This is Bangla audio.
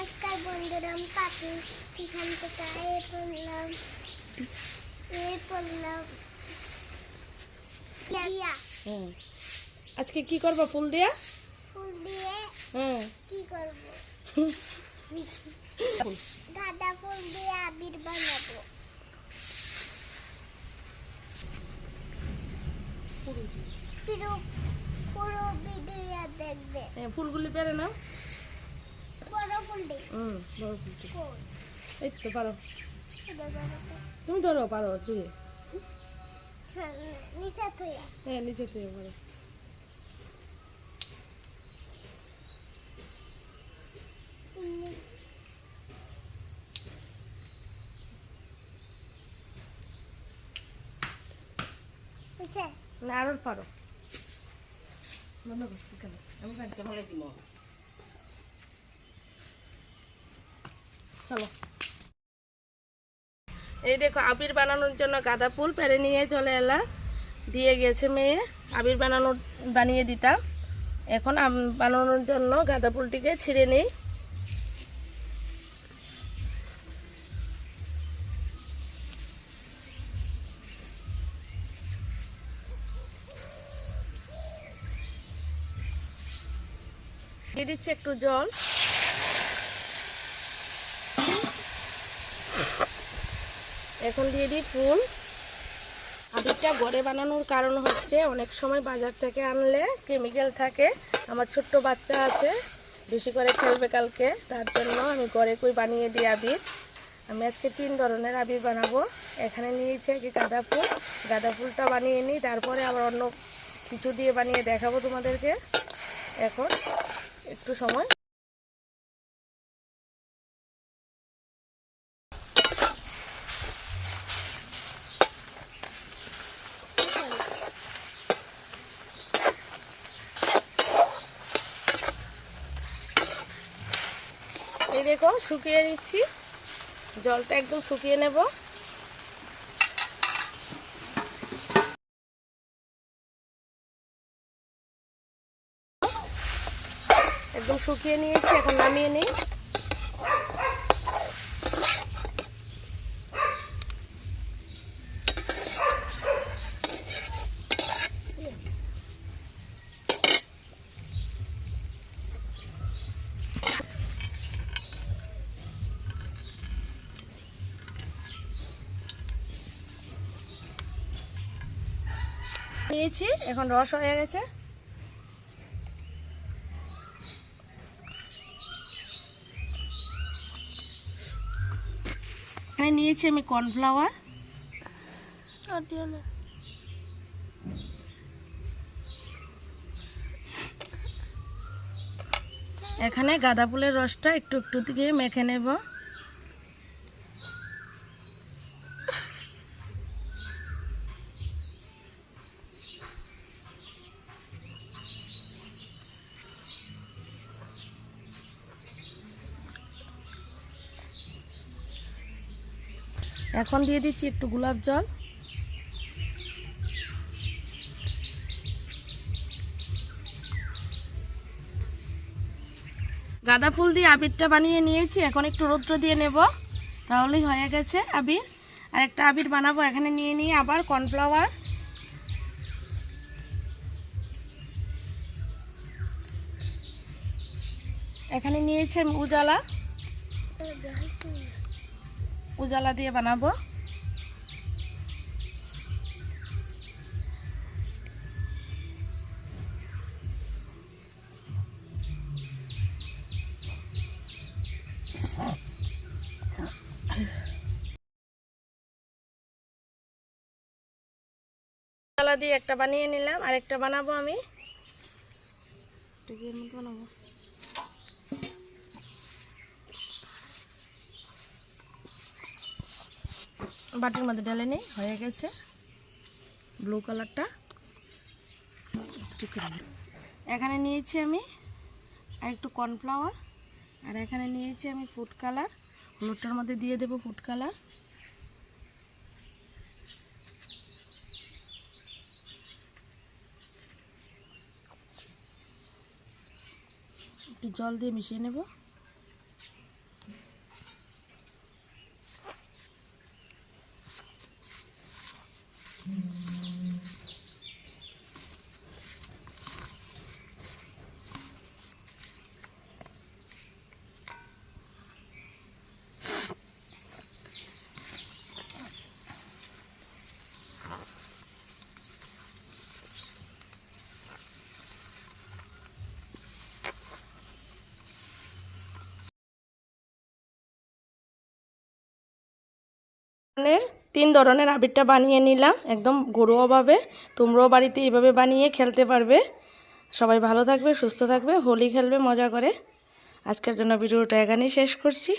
নমস্কার বন্ধুরা আমি পাখি এখান থেকে এ পড়লাম এ পড়লাম আজকে কি করব ফুল দিয়া? ফুল দিয়ে হ্যাঁ কি করব? গাঁদা ফুল দিয়ে আবির বানাবো। পুরো পুরো ভিডিও দেখবে। হ্যাঁ, ফুলগুলি পেরে নাও। হুম বড় ফুলটি। এই তো পারো। তুমি ধরো পারো চুড়ে। হ্যাঁ, নিচে হ্যাঁ নিচে থেকে পারো। না আরও পারো। বন্ধ কর, এখানে। আমি ফ্যানটা ভালো দিব। চলো। এই দেখো, আবির বানানোর জন্য গাঁদা ফুল পেরে নিয়ে চলে এলা দিয়ে গেছে মেয়ে, আবির বানানোর, বানিয়ে দিতাম। এখন বানানোর জন্য গাঁদা ফুলটিকে ছিঁড়ে নিই। দিচ্ছি একটু জল। এখন দিয়ে দিই ফুল। আবিরটা ঘরে বানানোর কারণ হচ্ছে অনেক সময় বাজার থেকে আনলে কেমিক্যাল থাকে। আমার ছোট্ট বাচ্চা আছে, বেশি করে খেলবে কালকে, তার জন্য আমি ঘরে কই বানিয়ে দিই আবির। আমি আজকে তিন ধরনের আবির বানাবো। এখানে নিয়েছি কি গাঁদা ফুল। গাঁদা ফুলটা বানিয়ে নিই, তারপরে আবার অন্য কিছু দিয়ে বানিয়ে দেখাবো তোমাদেরকে। এখন একটু সময়। এই দেখো শুকিয়ে নিচ্ছি। জলটা একদম শুকিয়ে নেব। একদম শুকিয়ে নিয়েছি এখন নামিয়ে নিই। নিয়েছি এখন রস হয়ে গেছে। এখানে নিয়েছি আমি কর্নফ্লাওয়ার। এখানে গাঁদা ফুলের রসটা একটু একটু দিয়ে মেখে নেব। এখন দিয়ে দিচ্ছি একটু গোলাপ জল। গাঁদা ফুল দিয়ে আবিরটা বানিয়ে নিয়েছি, এখন একটু রৌদ্র দিয়ে নেব। তাহলেই হয়ে গেছে আবির। আর একটা আবির বানাবো, এখানে নিয়ে নিয়ে আবার কর্নফ্লাওয়ার। এখানে নিয়েছি উজালা। উজালা দিয়ে বানাবো। দিয়ে একটা বানিয়ে নিলাম আর একটা বানাবো আমি। বানাবো? বাটির মধ্যে ঢেলে নিই, হয়ে গেছে। ব্লু কালারটা এখানে নিয়েছি আমি আর একটু কর্নফ্লাওয়ার আর এখানে নিয়েছি আমি ফুড কালার হলুদটার মধ্যে দিয়ে দেবো ফুড কালার একটু জল দিয়ে মিশিয়ে নেব। ধরনের, তিন ধরনের আবিরটা বানিয়ে নিলাম, একদম ঘরোয়াভাবে তোমরাও বাড়িতে এইভাবে বানিয়ে খেলতে পারবে। সবাই ভালো থাকবে, সুস্থ থাকবে, হোলি খেলবে, মজা করে। আজকের জন্য ভিডিওটা এখানেই শেষ করছি।